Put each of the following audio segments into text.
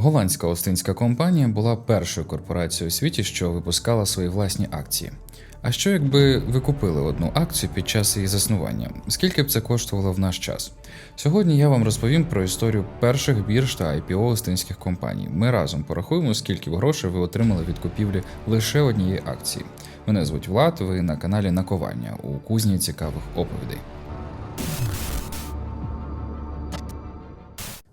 Голландська Остинська компанія була першою корпорацією у світі, що випускала свої власні акції. А що якби ви купили одну акцію під час її заснування? Скільки б це коштувало в наш час? Сьогодні я вам розповім про історію перших бірж та IPO остинських компаній. Ми разом порахуємо, скільки грошей ви отримали від купівлі лише однієї акції. Мене звуть Влад, ви на каналі Наковання у кузні цікавих оповідей.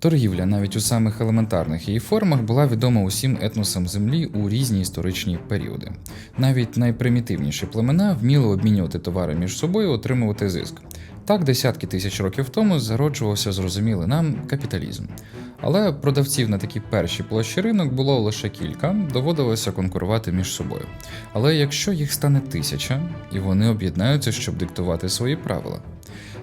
Торгівля навіть у самих елементарних її формах була відома усім етносам землі у різні історичні періоди. Навіть найпримітивніші племена вміли обмінювати товари між собою, отримувати зиск. Так, десятки тисяч років тому зароджувався зрозумілий нам капіталізм. Але продавців на такі перші площі ринок було лише кілька, доводилося конкурувати між собою. Але якщо їх стане тисяча, і вони об'єднаються, щоб диктувати свої правила.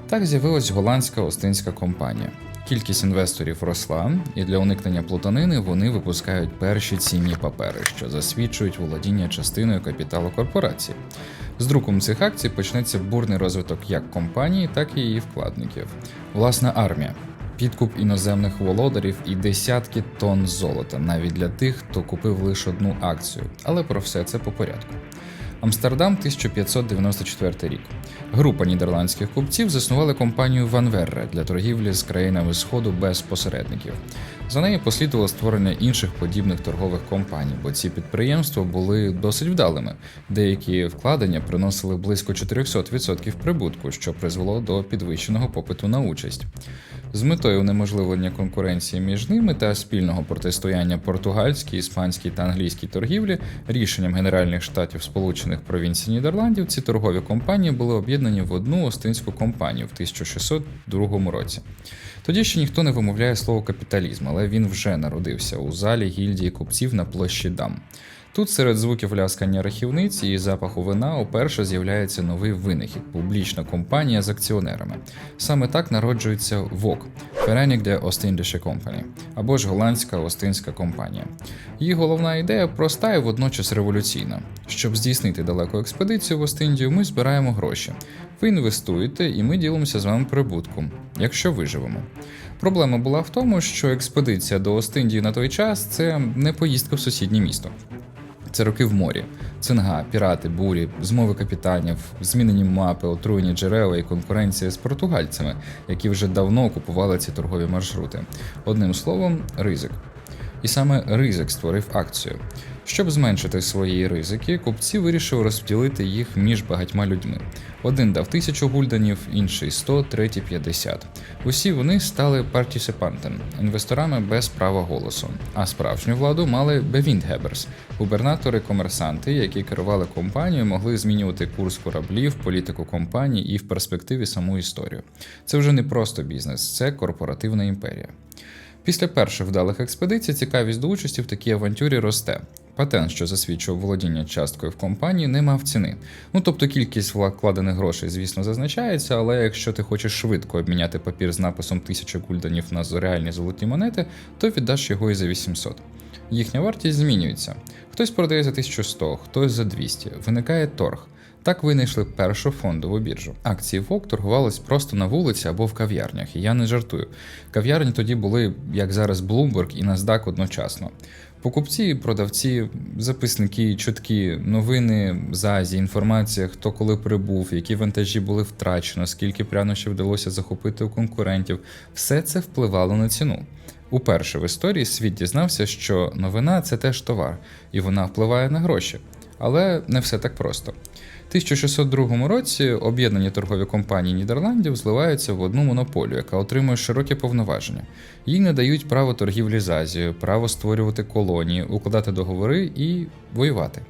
Так з'явилась голландська остинська компанія. Кількість інвесторів росла, і для уникнення плутанини вони випускають перші цінні папери, що засвідчують володіння частиною капіталу корпорації. З друком цих акцій почнеться бурний розвиток як компанії, так і її вкладників. Власна армія, підкуп іноземних володарів і десятки тонн золота, навіть для тих, хто купив лише одну акцію. Але про все це по порядку. Амстердам 1594 рік. Група нідерландських купців заснували компанію Ван Верре для торгівлі з країнами Сходу без посередників. За нею послідувало створення інших подібних торгових компаній, бо ці підприємства були досить вдалими. Деякі вкладення приносили близько 400% прибутку, що призвело до підвищеного попиту на участь. З метою унеможливлення конкуренції між ними та спільного протистояння португальській, іспанській та англійській торгівлі рішенням Генеральних штатів Сполучених Провінцій Нідерландів ці торгові компанії були об'єднані в одну остинську компанію в 1602 році. Тоді ще ніхто не вимовляє слово капіталізм, але він вже народився у залі гільдії купців на площі Дам. Тут серед звуків ляскання рахівниці і запаху вина уперше з'являється новий винахід публічна компанія з акціонерами. Саме так народжується ВОК Verenigde de Ostindische Company, або ж голландська Остинська компанія. Її головна ідея проста і водночас революційна. Щоб здійснити далеку експедицію в Остіндію, ми збираємо гроші. Ви інвестуєте, і ми ділимося з вами прибутком, якщо виживемо. Проблема була в тому, що експедиція до Остіндії на той час це не поїздка в сусіднє місто. Це роки в морі, цинга, пірати, бурі, змови капітанів, змінені мапи, отруєні джерела і конкуренція з португальцями, які вже давно окупували ці торгові маршрути. Одним словом, ризик. І саме ризик створив акцію. Щоб зменшити свої ризики, купці вирішили розподілити їх між багатьма людьми. Один дав тисячу гульданів, інший 100, третій 50. Усі вони стали партісипантами, інвесторами без права голосу. А справжню владу мали бевіндгеберс, губернатори-комерсанти, які керували компанією, могли змінювати курс кораблів, політику компанії і в перспективі саму історію. Це вже не просто бізнес, це корпоративна імперія. Після перших вдалих експедицій цікавість до участі в такій авантюрі росте. Патент, що засвідчував володіння часткою в компанії, не мав ціни. Ну тобто кількість вкладених грошей, звісно, зазначається, але якщо ти хочеш швидко обміняти папір з написом 1000 гульданів на реальні золоті монети, то віддаш його і за 800. Їхня вартість змінюється. Хтось продає за 1100, хтось за 200. Виникає торг. Так винайшли першу фондову біржу. Акції ВОК торгувались просто на вулиці або в кав'ярнях, і я не жартую. Кав'ярні тоді були, як зараз, Bloomberg і NASDAQ одночасно. Покупці, продавці, записники, чутки, новини з Азії, інформація, хто коли прибув, які вантажі були втрачено, скільки прянощів вдалося захопити у конкурентів, все це впливало на ціну. Уперше в історії світ дізнався, що новина це теж товар, і вона впливає на гроші. Але не все так просто. У 1602 році об'єднані торгові компанії Нідерландів зливаються в одну монополію, яка отримує широкі повноваження. Їй надають право торгівлі з Азією, право створювати колонії, укладати договори і воювати.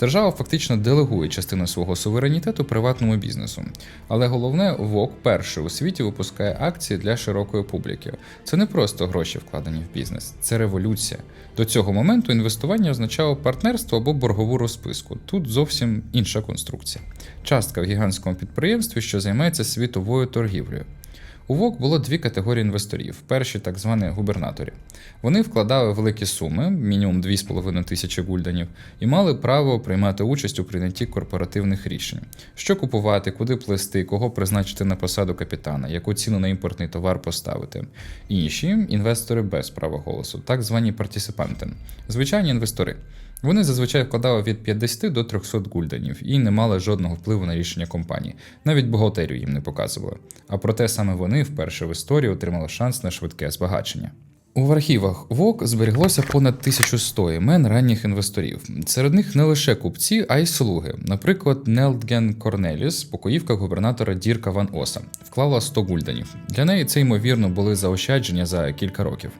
Держава фактично делегує частину свого суверенітету приватному бізнесу. Але головне, ВОК перший у світі випускає акції для широкої публіки. Це не просто гроші вкладені в бізнес, це революція. До цього моменту інвестування означало партнерство або боргову розписку. Тут зовсім інша конструкція. Частка в гігантському підприємстві, що займається світовою торгівлею. У ВОК було дві категорії інвесторів: перші так звані губернаторі. Вони вкладали великі суми, мінімум 2,5 тисячі гульданів, і мали право приймати участь у прийнятті корпоративних рішень: що купувати, куди плести, кого призначити на посаду капітана, яку ціну на імпортний товар поставити. Інші інвестори без права голосу, так звані партісипанти, звичайні інвестори. Вони зазвичай вкладали від 50 до 300 гульданів і не мали жодного впливу на рішення компанії, навіть бухгалтерію їм не показували. А проте саме вони вперше в історії отримали шанс на швидке збагачення. У архівах ВОК зберіглося понад 1100 імен ранніх інвесторів. Серед них не лише купці, а й слуги. Наприклад, Нелдген Корнеліс, покоївка губернатора Дірка Ван Оса, вклала 100 гульданів. Для неї це ймовірно були заощадження за кілька років.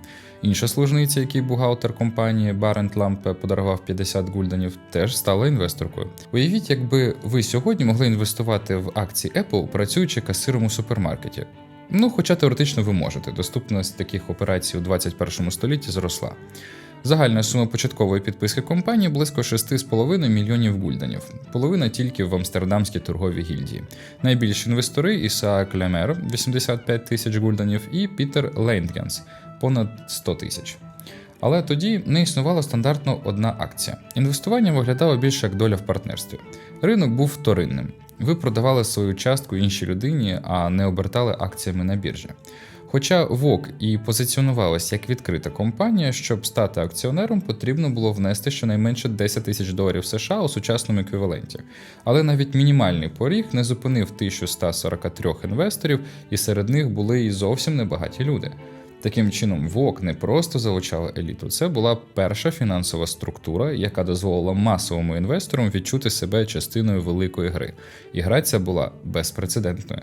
Інша служниця, який бухгалтер компанії Барент Лампе подарував 50 гульданів, теж стала інвесторкою. Уявіть, якби ви сьогодні могли інвестувати в акції Apple, працюючи касиром у супермаркеті. Ну, хоча теоретично ви можете, доступність таких операцій у 21 столітті зросла. Загальна сума початкової підписки компанії близько 6,5 мільйонів гульданів, половина тільки в Амстердамській торговій гільдії. Найбільші інвестори Ісаак Лемер 85 тисяч гульданів і Пітер Лейнтгенс понад 100 тисяч. Але тоді не існувала стандартно одна акція. Інвестування виглядало більше як доля в партнерстві. Ринок був вторинним. Ви продавали свою частку іншій людині, а не обертали акціями на біржі. Хоча ВОК і позиціонувалась як відкрита компанія, щоб стати акціонером, потрібно було внести щонайменше 10 тисяч доларів США у сучасному еквіваленті. Але навіть мінімальний поріг не зупинив 1143 інвесторів, і серед них були і зовсім небагаті люди. Таким чином, ВОК не просто залучала еліту, це була перша фінансова структура, яка дозволила масовому інвесторам відчути себе частиною великої гри. І гра ця була безпрецедентною.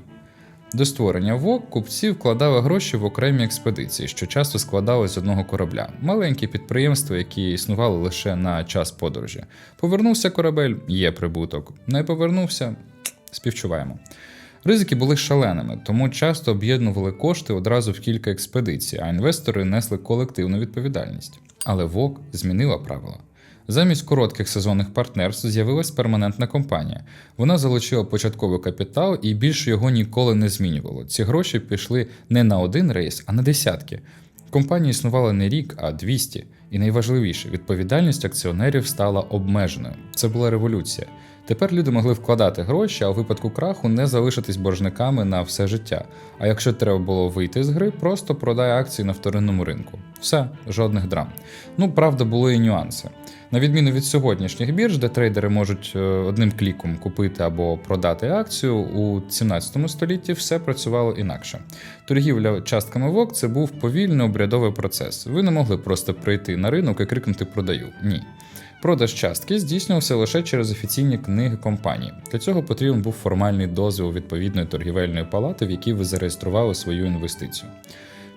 До створення ВОК купці вкладали гроші в окремі експедиції, що часто складали з одного корабля, маленькі підприємства, які існували лише на час подорожі. Повернувся корабель, є прибуток. Не повернувся, співчуваємо. Ризики були шаленими, тому часто об'єднували кошти одразу в кілька експедицій, а інвестори несли колективну відповідальність. Але ВОК змінила правила. Замість коротких сезонних партнерств з'явилась перманентна компанія. Вона залучила початковий капітал і більше його ніколи не змінювало. Ці гроші пішли не на один рейс, а на десятки. Компанія існувала не рік, а 200. І найважливіше, відповідальність акціонерів стала обмеженою. Це була революція. Тепер люди могли вкладати гроші, а у випадку краху не залишитись боржниками на все життя. А якщо треба було вийти з гри, просто продай акції на вторинному ринку. Все, жодних драм. Ну, правда, були і нюанси. На відміну від сьогоднішніх бірж, де трейдери можуть е, одним кліком купити або продати акцію, у 17 столітті все працювало інакше. Торгівля частками ВОК це був повільний обрядовий процес. Ви не могли просто прийти на ринок і крикнути Продаю. Ні. Продаж частки здійснювався лише через офіційні книги компанії. Для цього потрібен був формальний дозвіл відповідної торгівельної палати, в якій ви зареєстрували свою інвестицію.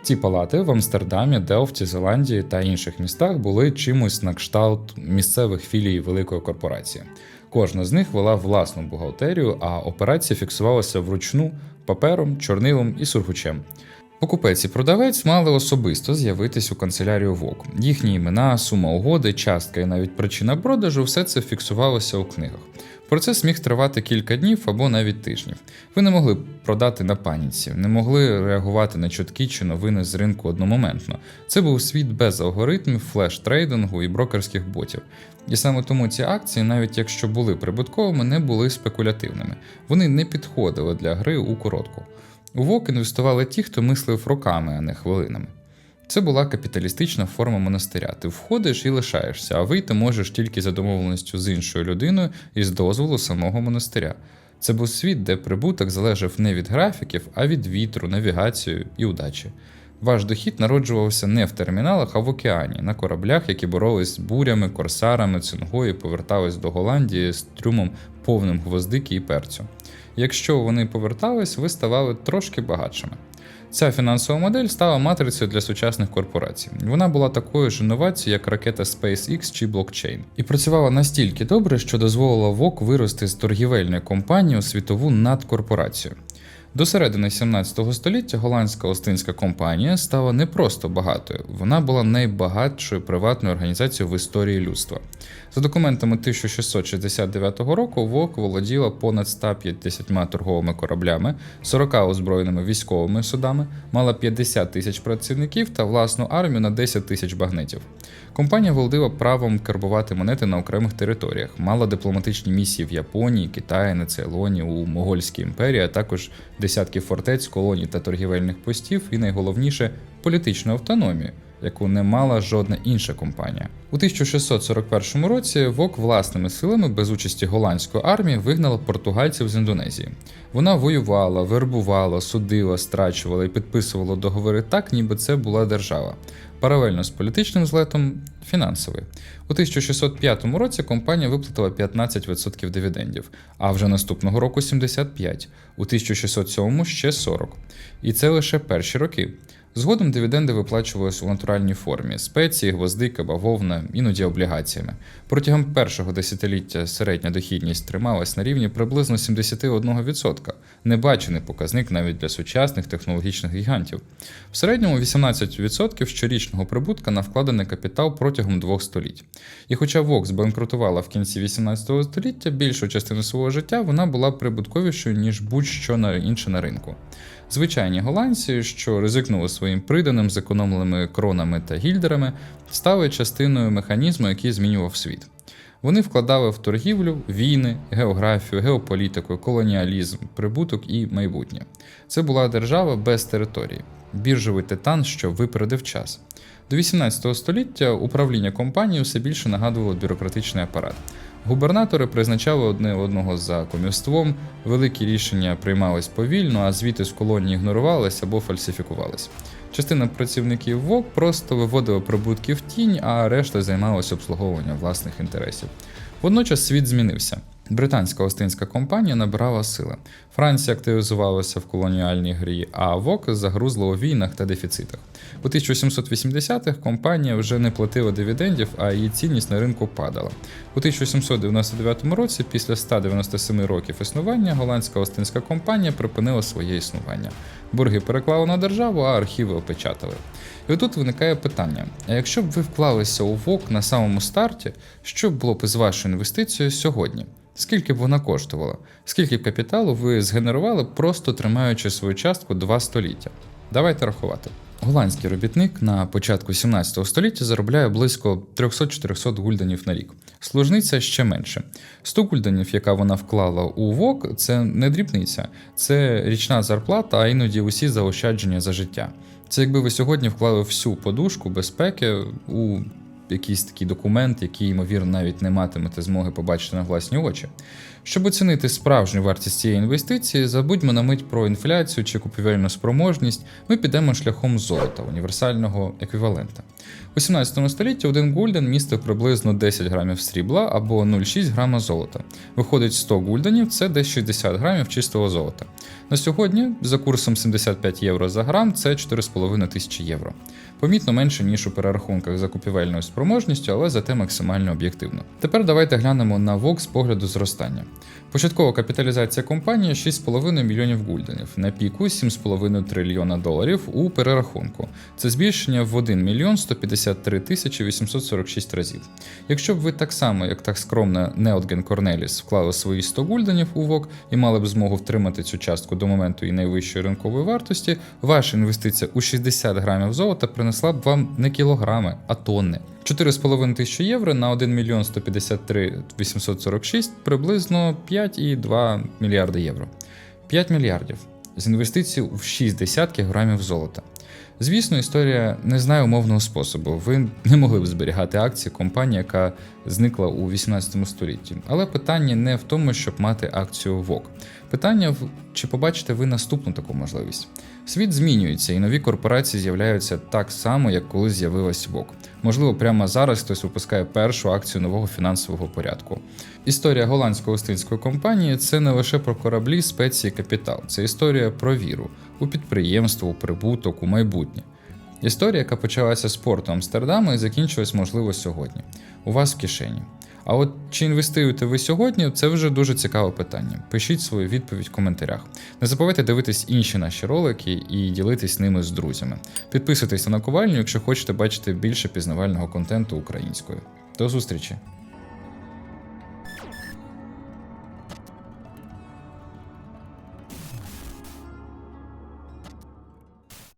Ці палати в Амстердамі, Делфті, Зеландії та інших містах були чимось на кшталт місцевих філій великої корпорації. Кожна з них вела власну бухгалтерію, а операція фіксувалася вручну папером, чорнилом і сургучем. Покупець і продавець мали особисто з'явитись у канцелярію ВОК. Їхні імена, сума угоди, частка і навіть причина продажу все це фіксувалося у книгах. Процес міг тривати кілька днів або навіть тижнів. Ви не могли продати на паніці, не могли реагувати на чутки чи новини з ринку одномоментно. Це був світ без алгоритмів, флеш-трейдингу і брокерських ботів. І саме тому ці акції, навіть якщо були прибутковими, не були спекулятивними. Вони не підходили для гри у коротку. У ВОК інвестували ті, хто мислив роками, а не хвилинами. Це була капіталістична форма монастиря. Ти входиш і лишаєшся, а вийти можеш тільки за домовленістю з іншою людиною і з дозволу самого монастиря. Це був світ, де прибуток залежав не від графіків, а від вітру, навігації і удачі. Ваш дохід народжувався не в терміналах, а в океані, на кораблях, які боролись з бурями, корсарами, цингою повертались до Голландії з трюмом повним гвоздики і перцю. Якщо вони повертались, ви ставали трошки багатшими. Ця фінансова модель стала матрицею для сучасних корпорацій. Вона була такою ж інновацією, як ракета SpaceX чи блокчейн, і працювала настільки добре, що дозволила ВОК вирости з торгівельної компанії у світову надкорпорацію. До середини 17 століття голландська Остинська компанія стала не просто багатою, вона була найбагатшою приватною організацією в історії людства. За документами 1669 року ВОК володіла понад 150 торговими кораблями, 40 озброєними військовими судами, мала 50 тисяч працівників та власну армію на 10 тисяч багнетів. Компанія володіла правом карбувати монети на окремих територіях, мала дипломатичні місії в Японії, Китаї, на Цейлоні, у Могольській імперії, а також десятки фортець, колоній та торгівельних постів, і найголовніше політичну автономію, яку не мала жодна інша компанія. У 1641 році ВОК власними силами без участі голландської армії вигнала португальців з Індонезії. Вона воювала, вербувала, судила, страчувала і підписувала договори так, ніби це була держава. Паралельно з політичним злетом фінансовий. У 1605 році компанія виплатила 15% дивідендів, а вже наступного року 75%, у 1607 ще 40%. І це лише перші роки. Згодом дивіденди виплачувались у натуральній формі: спеції, гвоздика, бавовна, іноді облігаціями. Протягом першого десятиліття середня дохідність трималась на рівні приблизно 71%, небачений показник навіть для сучасних технологічних гігантів. В середньому 18% щорічного прибутка на вкладений капітал протягом двох століть. І хоча Vox банкрутувала в кінці 18 століття, більшу частину свого життя вона була прибутковішою, ніж будь-що інше на ринку. Звичайні голландці, що ризикнули своїм приданим, зекономленими кронами та гільдерами, стали частиною механізму, який змінював світ. Вони вкладали в торгівлю, війни, географію, геополітику, колоніалізм, прибуток і майбутнє. Це була держава без території, біржовий титан, що випередив час. До 18 століття управління компанією все більше нагадувало бюрократичний апарат. Губернатори призначали одне одного за комівством, великі рішення приймались повільно, а звіти з колонії ігнорувались або фальсифікувались. Частина працівників ВОК просто виводила прибутки в тінь, а решта займалася обслуговуванням власних інтересів. Водночас світ змінився. Британська Остинська компанія набирала сили. Франція активізувалася в колоніальній грі, а ВОК загрузла у війнах та дефіцитах. У 1780-х компанія вже не платила дивідендів, а її цінність на ринку падала. У 1799 році, після 197 років існування, голландська Остинська компанія припинила своє існування. Борги переклали на державу, а архіви опечатали. І отут виникає питання: а якщо б ви вклалися у ВОК на самому старті, що було б з вашою інвестицією сьогодні? Скільки б вона коштувала? Скільки б капіталу ви згенерували, просто тримаючи свою частку два століття? Давайте рахувати. Голландський робітник на початку 17 століття заробляє близько 300-400 гульденів на рік. Служниця ще менше. 100 гульденів, яка вона вклала у ВОК, це не дрібниця, це річна зарплата, а іноді усі заощадження за життя. Це якби ви сьогодні вклали всю подушку безпеки у якийсь такий документ, який, ймовірно, навіть не матимете змоги побачити на власні очі. Щоб оцінити справжню вартість цієї інвестиції, забудьмо на мить про інфляцію чи купівельну спроможність, ми підемо шляхом золота, універсального еквівалента. У 17 столітті один гульден містив приблизно 10 грамів срібла або 0,6 грама золота. Виходить 100 гульденів це десь 60 грамів чистого золота. На сьогодні, за курсом 75 євро за грам, це 4,5 тисячі євро. Помітно менше, ніж у перерахунках за купівельною спроможністю, але зате максимально об'єктивно. Тепер давайте глянемо на ВОК з погляду зростання. Початкова капіталізація компанії 6,5 мільйонів гульденів, на піку 7,5 трильйона доларів у перерахунку. Це збільшення в 1 мільйон 153 тисячі 846 разів. Якщо б ви так само, як так скромно Неотген Корнеліс, вклали свої 100 гульденів у ВОК і мали б змогу втримати цю частку до моменту її найвищої ринкової вартості, ваша інвестиція у 60 грамів золота принесла б вам не кілограми, а тонни. 4,5 тисячі євро на 1 мільйон 153 846 приблизно 5,2 мільярди євро. 5 мільярдів з інвестицій в 6 десятків грамів золота. Звісно, історія не знає умовного способу. Ви не могли б зберігати акції компанії, яка зникла у 18 столітті. Але питання не в тому, щоб мати акцію ВОК. Питання в чи побачите ви наступну таку можливість. Світ змінюється, і нові корпорації з'являються так само, як коли з'явилась ВОК. Можливо, прямо зараз хтось випускає першу акцію нового фінансового порядку. Історія голландсько-остинської компанії це не лише про кораблі, спеції, капітал, це історія про віру у підприємство, у прибуток, у майбутнє. Історія, яка почалася з порту Амстердаму і закінчилась, можливо, сьогодні. У вас в кишені. А от чи інвестуєте ви сьогодні, це вже дуже цікаве питання. Пишіть свою відповідь в коментарях. Не забувайте дивитись інші наші ролики і ділитись ними з друзями. Підписуйтесь на наковальню, якщо хочете бачити більше пізнавального контенту українською. До зустрічі!